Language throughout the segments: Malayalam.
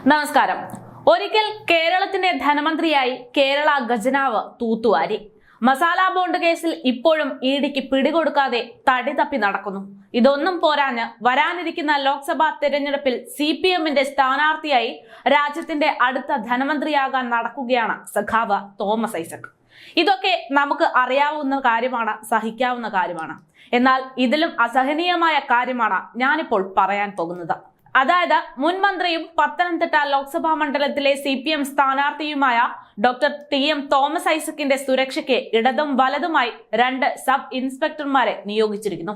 നമസ്കാരം. ഒരിക്കൽ കേരളത്തിന്റെ ധനമന്ത്രിയായി കേരള ഖജനാവ് തൂത്തുവാരി. മസാല ബോണ്ട് കേസിൽ ഇപ്പോഴും ഇഡിക്ക് പിടികൊടുക്കാതെ തടി തപ്പി നടക്കുന്നു. ഇതൊന്നും പോരാഞ്ഞ് വരാനിരിക്കുന്ന ലോക്സഭാ തെരഞ്ഞെടുപ്പിൽ സി പി എമ്മിന്റെ സ്ഥാനാർത്ഥിയായി രാജ്യത്തിന്റെ അടുത്ത ധനമന്ത്രിയാകാൻ നടക്കുകയാണ് സഖാവ് തോമസ് ഐസക്. ഇതൊക്കെ നമുക്ക് അറിയാവുന്ന കാര്യമാണ് സഹിക്കാവുന്ന കാര്യമാണ്. എന്നാൽ ഇതിലും അസഹനീയമായ കാര്യമാണ് ഞാനിപ്പോൾ പറയാൻ പോകുന്നത്. അതായത് മുൻ മന്ത്രിയും പത്തനംതിട്ട ലോക്സഭാ മണ്ഡലത്തിലെ സി പി എം സ്ഥാനാർത്ഥിയുമായ ഡോക്ടർ ടി എം തോമസ് ഐസക്കിന്റെ സുരക്ഷയ്ക്ക് ഇടതും വലതുമായി രണ്ട് സബ് ഇൻസ്പെക്ടർമാരെ നിയോഗിച്ചിരിക്കുന്നു.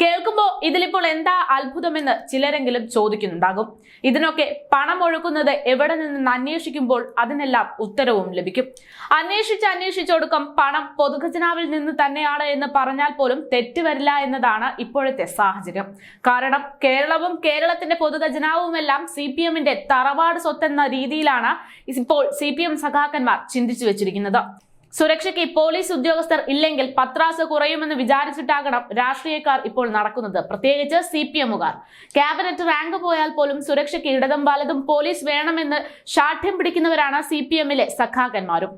കേൾക്കുമ്പോൾ ഇതിലിപ്പോൾ എന്താ അത്ഭുതമെന്ന് ചിലരെങ്കിലും ചോദിക്കുന്നുണ്ടാകും. ഇതിനൊക്കെ പണം ഒഴുക്കുന്നത് എവിടെ നിന്ന് അന്വേഷിക്കുമ്പോൾ അതിനെല്ലാം ഉത്തരവും ലഭിക്കും. അന്വേഷിച്ച് അന്വേഷിച്ചൊടുക്കം പണം പൊതുഖജനാവിൽ നിന്ന് തന്നെയാണ് എന്ന് പറഞ്ഞാൽ പോലും തെറ്റുവരില്ല എന്നതാണ് ഇപ്പോഴത്തെ സാഹചര്യം. കാരണം കേരളവും കേരളത്തിന്റെ പൊതുഖജനാവുമെല്ലാം സി പി എമ്മിന്റെ തറവാട് സ്വത്തെന്ന രീതിയിലാണ് ഇപ്പോൾ സി പി എം സഖാക്കന്മാർ ചിന്തിച്ചു വെച്ചിരിക്കുന്നത്. സുരക്ഷയ്ക്ക് പോലീസ് ഉദ്യോഗസ്ഥർ ഇല്ലെങ്കിൽ പത്രാസ് കുറയുമെന്ന് വിചാരിച്ചിട്ടാകണം രാഷ്ട്രീയക്കാർ ഇപ്പോൾ നടക്കുന്നത്. പ്രത്യേകിച്ച് സി പി എമ്മുകാർ. ക്യാബിനറ്റ് റാങ്ക് പോയാൽ പോലും സുരക്ഷയ്ക്ക് ഇടതും വലതും പോലീസ് വേണമെന്ന് ശാഠ്യം പിടിക്കുന്നവരാണ് സി പി എമ്മിലെ സഖാക്കന്മാരും.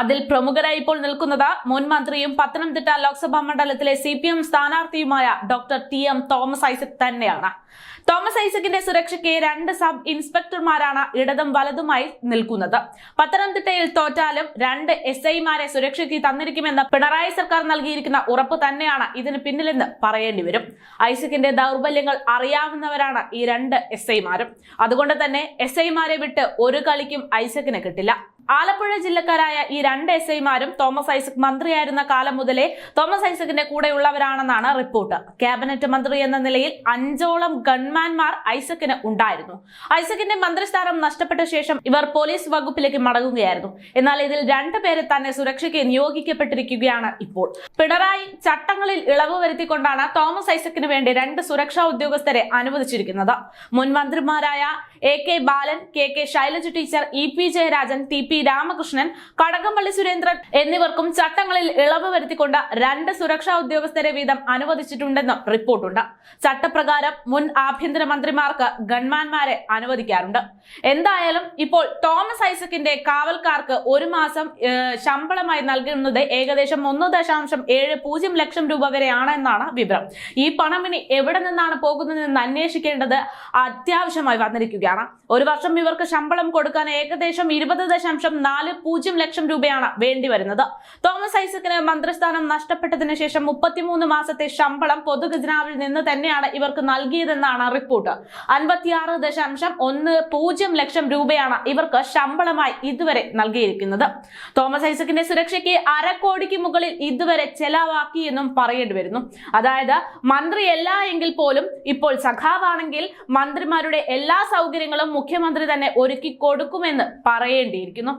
അതിൽ പ്രമുഖരായി ഇപ്പോൾ നിൽക്കുന്നത് മുൻ മന്ത്രിയും പത്തനംതിട്ട ലോക്സഭാ മണ്ഡലത്തിലെ C P M സ്ഥാനാർത്ഥിയുമായ doctor T M Thomas Isaac തന്നെയാണ്. തോമസ് ഐസക്കിന്റെ സുരക്ഷയ്ക്ക് രണ്ട് സബ് ഇൻസ്പെക്ടർമാരാണ് ഇടതും വലതുമായി നിൽക്കുന്നത്. പത്തനംതിട്ടയിൽ തോറ്റാലും രണ്ട് എസ് ഐമാരെ സുരക്ഷയ്ക്ക് തന്നിരിക്കുമെന്ന് പിണറായി സർക്കാർ നൽകിയിരിക്കുന്ന ഉറപ്പ് തന്നെയാണ് ഇതിന് പിന്നിലെന്ന് പറയേണ്ടി വരും. ഐസക്കിന്റെ ദൗർബല്യങ്ങൾ അറിയാവുന്നവരാണ് ഈ രണ്ട് എസ് ഐമാരും. അതുകൊണ്ട് തന്നെ എസ് ഐമാരെ വിട്ട് ഒരു കളിക്കും ഐസക്കിന് കിട്ടില്ല. ആലപ്പുഴ ജില്ലക്കാരായ ഈ രണ്ട് എസ് ഐമാരും തോമസ് ഐസക് മന്ത്രിയായിരുന്ന കാലം മുതലേ തോമസ് ഐസക്കിന്റെ കൂടെയുള്ളവരാണെന്നാണ് റിപ്പോർട്ട്. ക്യാബിനറ്റ് മന്ത്രി എന്ന നിലയിൽ അഞ്ചോളം ഗൺമാൻമാർ ഐസക്കിന് ഉണ്ടായിരുന്നു. ഐസക്കിന്റെ മന്ത്രിസ്ഥാനം നഷ്ടപ്പെട്ട ശേഷം ഇവർ പോലീസ് വകുപ്പിലേക്ക് മടങ്ങുകയായിരുന്നു. എന്നാൽ ഇതിൽ രണ്ടുപേരെ തന്നെ സുരക്ഷയ്ക്ക് നിയോഗിക്കപ്പെട്ടിരിക്കുകയാണ് ഇപ്പോൾ. പിണറായി ചട്ടങ്ങളിൽ ഇളവ് വരുത്തിക്കൊണ്ടാണ് തോമസ് ഐസക്കിന് വേണ്ടി രണ്ട് സുരക്ഷാ ഉദ്യോഗസ്ഥരെ അനുവദിച്ചിരിക്കുന്നത്. മുൻ മന്ത്രിമാരായ A K Balan K K Shailaja teacher E P Jayarajan T P Ramakrishnan Kadakampally Surendran എന്നിവർക്കും ചട്ടങ്ങളിൽ ഇളവ് വരുത്തിക്കൊണ്ട് രണ്ട് സുരക്ഷാ ഉദ്യോഗസ്ഥരെ വീതം അനുവദിച്ചിട്ടുണ്ടെന്നും റിപ്പോർട്ടുണ്ട്. ചട്ടപ്രകാരം മുൻ ആഭ്യന്തര മന്ത്രിമാർക്ക് ഗൺമാൻമാരെ അനുവദിക്കാറുണ്ട്. എന്തായാലും ഇപ്പോൾ തോമസ് ഐസക്കിന്റെ കാവൽക്കാർക്ക് ഒരു മാസം ശമ്പളമായി നൽകുന്നത് ഏകദേശം ഒന്ന് ദശാംശം ഏഴ് പൂജ്യം ലക്ഷം രൂപ വരെയാണ് എന്നാണ് വിവരം. ഈ പണം എവിടെ നിന്നാണ് പോകുന്നതെന്ന് അന്വേഷിക്കേണ്ടത് അത്യാവശ്യമായി വന്നിരിക്കുകയാണ്. ഒരു വർഷം ഇവർക്ക് ശമ്പളം കൊടുക്കാൻ ഏകദേശം ഇരുപത് ദശാംശം നാല് പൂജ്യം ലക്ഷം രൂപയാണ് വേണ്ടിവരുന്നത്. തോമസ് ഐസക്കിന് മന്ത്രിസ്ഥാനം നഷ്ടപ്പെട്ടതിന് ശേഷം മുപ്പത്തിമൂന്ന് മാസത്തെ ശമ്പളം പൊതുഖജനാവിൽ നിന്ന് തന്നെയാണ് ഇവർക്ക് നൽകിയതെന്നാണ് റിപ്പോർട്ട്. അൻപത്തിയാറ് ദശാംശം ഒന്ന് പൂജ്യം ലക്ഷം രൂപയാണ് ഇവർക്ക് ശമ്പളമായി ഇതുവരെ നൽകിയിരിക്കുന്നത്. തോമസ് ഐസക്കിന്റെ സുരക്ഷയ്ക്ക് അരക്കോടിക്ക് മുകളിൽ ഇതുവരെ ചെലവാക്കിയെന്നും പറയേണ്ടി വരുന്നു. അതായത് മന്ത്രിയല്ല എങ്കിൽ പോലും ഇപ്പോൾ സഖാവാണെങ്കിൽ മന്ത്രിമാരുടെ എല്ലാ സൗകര്യങ്ങളും മുഖ്യമന്ത്രി തന്നെ ഒരുക്കി കൊടുക്കുമെന്ന് പറയേണ്ടിയിരിക്കുന്നു.